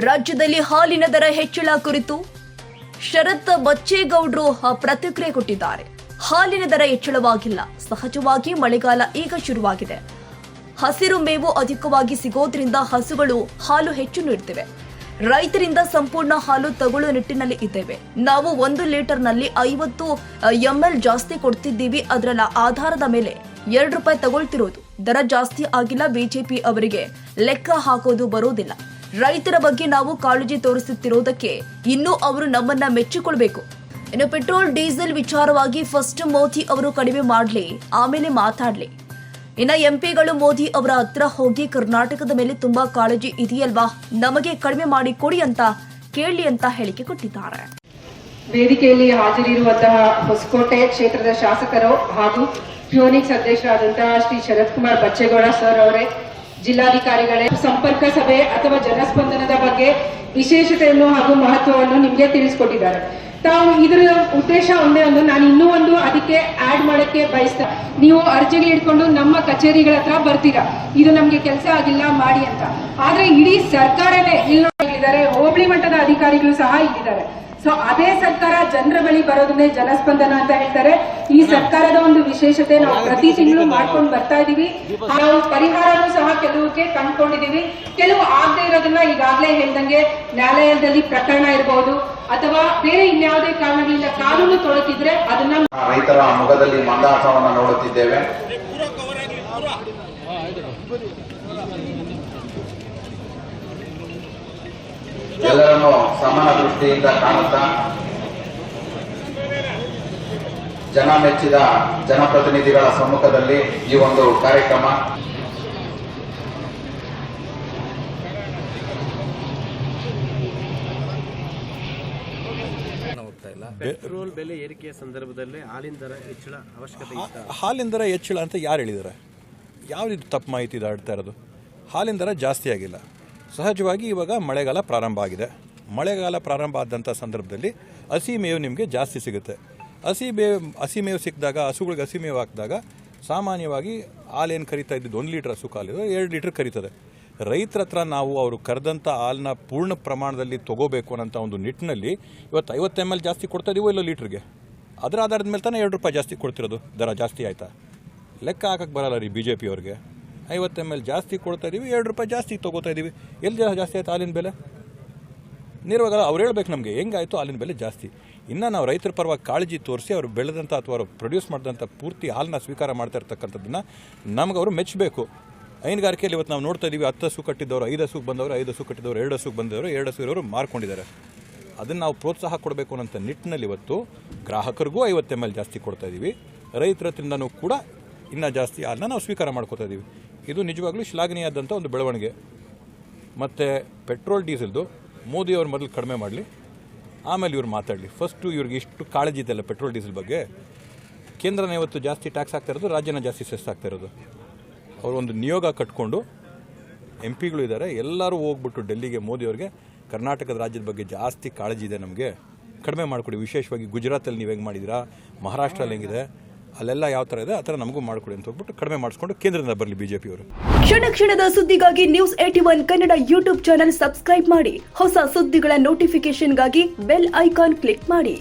ರಾಜ್ಯದಲ್ಲಿ ಹಾಲಿನ ದರ ಹೆಚ್ಚಳ ಕುರಿತು ಶರತ್ ಬಚ್ಚೇಗೌಡರು ಪ್ರತಿಕ್ರಿಯೆ ಕೊಟ್ಟಿದ್ದಾರೆ. ಹಾಲಿನ ದರ ಹೆಚ್ಚಳವಾಗಿಲ್ಲ. ಸಹಜವಾಗಿ ಮಳೆಗಾಲ ಈಗ ಶುರುವಾಗಿದೆ. ಹಸಿರು ಮೇವು ಅಧಿಕವಾಗಿ ಸಿಗೋದ್ರಿಂದ ಹಸುಗಳು ಹಾಲು ಹೆಚ್ಚು ನೀಡ್ತಿವೆ. ರೈತರಿಂದ ಸಂಪೂರ್ಣ ಹಾಲು ತಗೊಳ್ಳೋ ನಿಟ್ಟಿನಲ್ಲಿ ಇದ್ದೇವೆ. ನಾವು ಒಂದು ಲೀಟರ್ನಲ್ಲಿ ಐವತ್ತು ಎಂಎಲ್ ಜಾಸ್ತಿ ಕೊಡ್ತಿದ್ದೀವಿ. ಅದರ ಆಧಾರದ ಮೇಲೆ ಎರಡು ರೂಪಾಯಿ ತಗೊಳ್ತಿರೋದು. ದರ ಜಾಸ್ತಿ ಆಗಿಲ್ಲ. ಬಿಜೆಪಿ ಅವರಿಗೆ ಲೆಕ್ಕ ಹಾಕೋದು ಬರೋದಿಲ್ಲ. ರೈತರ ಬಗ್ಗೆ ನಾವು ಕಾಳಜಿ ತೋರಿಸುತ್ತಿರುವುದಕ್ಕೆ ಇನ್ನೂ ಅವರು ನಮ್ಮನ್ನ ಮೆಚ್ಚಿಕೊಳ್ಬೇಕು. ಇನ್ನು ಪೆಟ್ರೋಲ್, ಡೀಸೆಲ್ ವಿಚಾರವಾಗಿ ಫಸ್ಟ್ ಮೋದಿ ಅವರು ಕಡಿಮೆ ಮಾಡಲಿ, ಆಮೇಲೆ ಮಾತಾಡ್ಲಿ. ಇನ್ನ ಎಂಪಿಗಳು ಮೋದಿ ಅವರ ಹತ್ರ ಹೋಗಿ ಕರ್ನಾಟಕದ ಮೇಲೆ ತುಂಬಾ ಕಾಳಜಿ ಇದೆಯಲ್ವಾ? ನಮಗೆ ಕಡಿಮೆ ಮಾಡಿ ಕೊಡಿ ಅಂತ ಕೇಳಿ ಅಂತ ಹೇಳಿಕೆ ಕೊಟ್ಟಿದ್ದಾರೆ. ವೇದಿಕೆಯಲ್ಲಿ ಹಾಜರಿರುವಂತಹ ಹೊಸಕೋಟೆ ಕ್ಷೇತ್ರದ ಶಾಸಕರು ಹಾಗೂ ಫ್ಯೂನಿಕ್ಸ್ ಅಧ್ಯಕ್ಷರಾದಂತಹ ಶ್ರೀ ಶರತ್ ಕುಮಾರ್ ಬಚ್ಚೇಗೌಡ ಸರ್ ಅವರೇ ಜಿಲ್ಲಾಧಿಕಾರಿಗಳೇ, ಸಂಪರ್ಕ ಸಭೆ ಅಥವಾ ಜನಸ್ಪಂದನದ ಬಗ್ಗೆ ವಿಶೇಷತೆಯನ್ನು ಹಾಗೂ ಮಹತ್ವವನ್ನು ನಿಮಗೆ ತಿಳಿಸ್ಕೊಟ್ಟಿದ್ದಾರೆ. ತಾವು ಇದರ ಉದ್ದೇಶ ಒಂದೇ ಒಂದು, ನಾನು ಇನ್ನೂ ಒಂದು ಅದಕ್ಕೆ ಆಡ್ ಮಾಡಕ್ಕೆ ಬಯಸ್ತ, ನೀವು ಅರ್ಜಿಗಳು ಇಟ್ಕೊಂಡು ನಮ್ಮ ಕಚೇರಿಗಳ ಹತ್ರ ಬರ್ತೀರಾ? ಇದು ನಮ್ಗೆ ಕೆಲಸ ಆಗಿಲ್ಲ, ಮಾಡಿ ಅಂತ. ಆದ್ರೆ ಇಡೀ ಸರ್ಕಾರನೇ ಇಲ್ಲಿದ್ದಾರೆ, ಹೋಬಳಿ ಮಟ್ಟದ ಅಧಿಕಾರಿಗಳು ಸಹ ಇಲ್ಲಿದ್ದಾರೆ. ಸೊ ಅದೇ ಸರ್ಕಾರ ಜನರ ಬಳಿ ಬರೋದನ್ನೇ ಜನಸ್ಪಂದನ ಅಂತ ಹೇಳ್ತಾರೆ. ಈ ಸರ್ಕಾರದ ಒಂದು ವಿಶೇಷತೆ ನಾವು ಪ್ರತಿ ತಿಂಗಳು ಮಾಡ್ಕೊಂಡು ಬರ್ತಾ ಇದೀವಿ. ನಾವು ಪರಿಹಾರನೂ ಸಹ ಕೆಲವಕ್ಕೆ ಕಂಡ್ಕೊಂಡಿದೀವಿ ಕೆಲವು ಆಗದೆ ಇರೋದನ್ನ ಈಗಾಗಲೇ ಹೇಳ್ದಂಗೆ ನ್ಯಾಯಾಲಯದಲ್ಲಿ ಪ್ರಕರಣ ಇರಬಹುದು ಅಥವಾ ಬೇರೆ ಇನ್ಯಾವುದೇ ಕಾರಣಗಳಿಂದ ಕಾನೂನು ತೊಡಕಿದ್ರೆ ಅದನ್ನ ರೈತರ ಮೊಗದಲ್ಲಿ ಮಂದಾಸವನ್ನು ನೋಡುತ್ತಿದ್ದೇವೆ. ಎಲ್ಲರನ್ನು ಸಮಾನ ದೃಷ್ಟಿಯಿಂದ ಕಾಣುತ್ತಾ ಜನ ಮೆಚ್ಚಿದ ಜನಪ್ರತಿನಿಧಿಗಳ ಸಮ್ಮುಖದಲ್ಲಿ ಈ ಒಂದು ಕಾರ್ಯಕ್ರಮ ಇಲ್ಲ. ಪೆಟ್ರೋಲ್ ಬೆಲೆ ಏರಿಕೆಯ ಸಂದರ್ಭದಲ್ಲಿ ಹಾಲಿನ ದರ ಹೆಚ್ಚಳ ಅವಶ್ಯಕತೆ ಇತ್ತ? ಹಾಲಿನ ದರ ಹೆಚ್ಚಳ ಅಂತ ಯಾರು ಹೇಳಿದ್ದಾರೆ ಯಾವ್ದು ತಪ್ಪು ಮಾಹಿತಿ ಇದು ಆಡ್ತಾ ಇರೋದು? ಹಾಲಿನ ದರ ಜಾಸ್ತಿ ಆಗಿಲ್ಲ. ಸಹಜವಾಗಿ ಇವಾಗ ಮಳೆಗಾಲ ಪ್ರಾರಂಭ ಆಗಿದೆ. ಮಳೆಗಾಲ ಪ್ರಾರಂಭ ಆದಂಥ ಸಂದರ್ಭದಲ್ಲಿ ಹಸಿ ಮೇವು ನಿಮಗೆ ಜಾಸ್ತಿ ಸಿಗುತ್ತೆ. ಹಸಿ ಮೇವು ಹಸಿ ಮೇವು ಸಿಕ್ಕಿದಾಗ ಹಸುಗಳಿಗೆ ಹಸಿ ಮೇವು ಹಾಕಿದಾಗ ಸಾಮಾನ್ಯವಾಗಿ ಹಾಲೇನು ಕರಿತಾ ಇದ್ದಿದ್ದು ಒಂದು ಲೀಟ್ರ್ ಹಸು ಕಾಲಿದ್ರೆ ಎರಡು ಲೀಟ್ರ್ ಕರೀತದೆ. ರೈತರ ಹತ್ರ ನಾವು ಅವರು ಕರೆದಂಥ ಹಾಲನ್ನ ಪೂರ್ಣ ಪ್ರಮಾಣದಲ್ಲಿ ತಗೋಬೇಕು ಅನ್ನೋಂಥ ಒಂದು ನಿಟ್ಟಿನಲ್ಲಿ ಇವತ್ತು ಐವತ್ತು ಎಂ ಎಲ್ ಜಾಸ್ತಿ ಕೊಡ್ತಾ ಇದೀವೋ ಇಲ್ಲ ಲೀಟ್ರಿಗೆ? ಅದರ ಆಧಾರದ ಮೇಲೆ ತಾನೇ ಎರಡು ರೂಪಾಯಿ ಜಾಸ್ತಿ ಕೊಡ್ತಿರೋದು. ದರ ಜಾಸ್ತಿ ಆಯಿತಾ? ಲೆಕ್ಕ ಹಾಕಕ್ಕೆ ಬರಲ್ಲ ರೀ ಬಿ ಜೆ ಪಿ ಅವ್ರಿಗೆ. ಐವತ್ತು ಎಂ ಎಲ್ ಜಾಸ್ತಿ ಕೊಡ್ತಾ ಇದೀವಿ, ಎರಡು ರೂಪಾಯಿ ಜಾಸ್ತಿ ತೊಗೋತಾ ಇದ್ದೀವಿ ಎಲ್ಲಿ ಜಾಸ್ತಿ ಆಯ್ತು ಹಾಲಿನ ಬೆಲೆ? ನೇರವಾಗಲ್ಲ, ಅವ್ರು ಹೇಳ್ಬೇಕು ನಮಗೆ ಹೆಂಗಾಯಿತು ಹಾಲಿನ ಬೆಲೆ ಜಾಸ್ತಿ? ಇನ್ನು ನಾವು ರೈತರ ಪರವಾಗಿ ಕಾಳಜಿ ತೋರಿಸಿ ಅವರು ಬೆಳೆದಂಥ ಅಥವಾ ಅವರು ಪ್ರೊಡ್ಯೂಸ್ ಮಾಡಿದಂಥ ಪೂರ್ತಿ ಹಾಲನ್ನ ಸ್ವೀಕಾರ ಮಾಡ್ತಾ ಇರ್ತಕ್ಕಂಥದ್ದನ್ನು ನಮ್ಗೆ ಅವರು ಮೆಚ್ಚಬೇಕು ಹೈನುಗಾರಿಕೆಯಲ್ಲಿ ಇವತ್ತು ನಾವು ನೋಡ್ತಾ ಇದ್ದೀವಿ ಹತ್ತು ಹಸು ಕಟ್ಟಿದ್ದವರು, ಐದು ಹಸುಗೆ ಬಂದವರು, ಐದು ಹಸು ಕಟ್ಟಿದವರು ಎರಡು ಹಸುಗೆ ಬಂದವರು, ಎರಡು ಹಸು ಇರೋರು ಮಾರ್ಕೊಂಡಿದ್ದಾರೆ. ಅದನ್ನು ನಾವು ಪ್ರೋತ್ಸಾಹ ಕೊಡಬೇಕು ಅನ್ನೋಂಥ ನಿಟ್ಟಿನಲ್ಲಿ ಇವತ್ತು ಗ್ರಾಹಕರಿಗೂ ಐವತ್ತು ಎಂ ಜಾಸ್ತಿ ಕೊಡ್ತಾ ಇದ್ದೀವಿ ರೈತರ ಕೂಡ ಇನ್ನೂ ಜಾಸ್ತಿ ಅದನ್ನ ನಾವು ಸ್ವೀಕಾರ ಮಾಡ್ಕೋತಾ ಇದ್ದೀವಿ ಇದು ನಿಜವಾಗ್ಲೂ ಶ್ಲಾಘನೀಯಾದಂಥ ಒಂದು ಬೆಳವಣಿಗೆ. ಮತ್ತು ಪೆಟ್ರೋಲ್, ಡೀಸೆಲ್ದು ಮೋದಿಯವ್ರ ಮೊದಲು ಕಡಿಮೆ ಮಾಡಲಿ, ಆಮೇಲೆ ಇವ್ರು ಮಾತಾಡಲಿ. ಫಸ್ಟು ಇವ್ರಿಗೆ ಇಷ್ಟು ಕಾಳಜಿ ಇದೆಯಲ್ಲ ಪೆಟ್ರೋಲ್, ಡೀಸೆಲ್ ಬಗ್ಗೆ. ಕೇಂದ್ರನ ಇವತ್ತು ಜಾಸ್ತಿ ಟ್ಯಾಕ್ಸ್ ಆಗ್ತಾ ಇರೋದು, ರಾಜ್ಯನ ಜಾಸ್ತಿ ಸೆಸ್ ಆಗ್ತಾ ಇರೋದು. ಅವರು ಒಂದು ನಿಯೋಗ ಕಟ್ಕೊಂಡು ಎಂ ಪಿಗಳು ಇದ್ದಾರೆ ಎಲ್ಲರೂ ಹೋಗ್ಬಿಟ್ಟು ಡೆಲ್ಲಿಗೆ ಮೋದಿ ಅವರಿಗೆ ಕರ್ನಾಟಕದ ರಾಜ್ಯದ ಬಗ್ಗೆ ಜಾಸ್ತಿ ಕಾಳಜಿ ಇದೆ ನಮಗೆ. ಕಡಿಮೆ ಮಾಡಿಕೊಡಿ. ವಿಶೇಷವಾಗಿ ಗುಜರಾತಲ್ಲಿ ನೀವು ಹೆಂಗೆ ಮಾಡಿದ್ದೀರಾ ಮಹಾರಾಷ್ಟ್ರಲ್ಲಿ ಹೆಂಗಿದೆ? ಅಲ್ಲೆಲ್ಲ ಯಾವ ಥರ ಇದೆ, ಆ ಥರ ನಮಗೂ ಮಾಡಿಕೊಡಿ ಅಂತ ಹೋಗ್ಬಿಟ್ಟು ಕಡಿಮೆ ಮಾಡಿಸ್ಕೊಂಡು ಕೇಂದ್ರದಿಂದ ಬರಲಿ ಬಿ ಜೆ ಪಿಯವರು ಕ್ಷಣ ಕ್ಷಣದ ಸುದ್ದಿಗಾಗಿ news eighty one Kannada YouTube channel subscribe ಮಾಡಿ. ಹೊಸ ಸುದ್ದಿಗಳ ನೋಟಿಫಿಕೇಶನ್ಗಾಗಿ ಬೆಲ್ ಐಕಾನ್ ಕ್ಲಿಕ್ ಮಾಡಿ.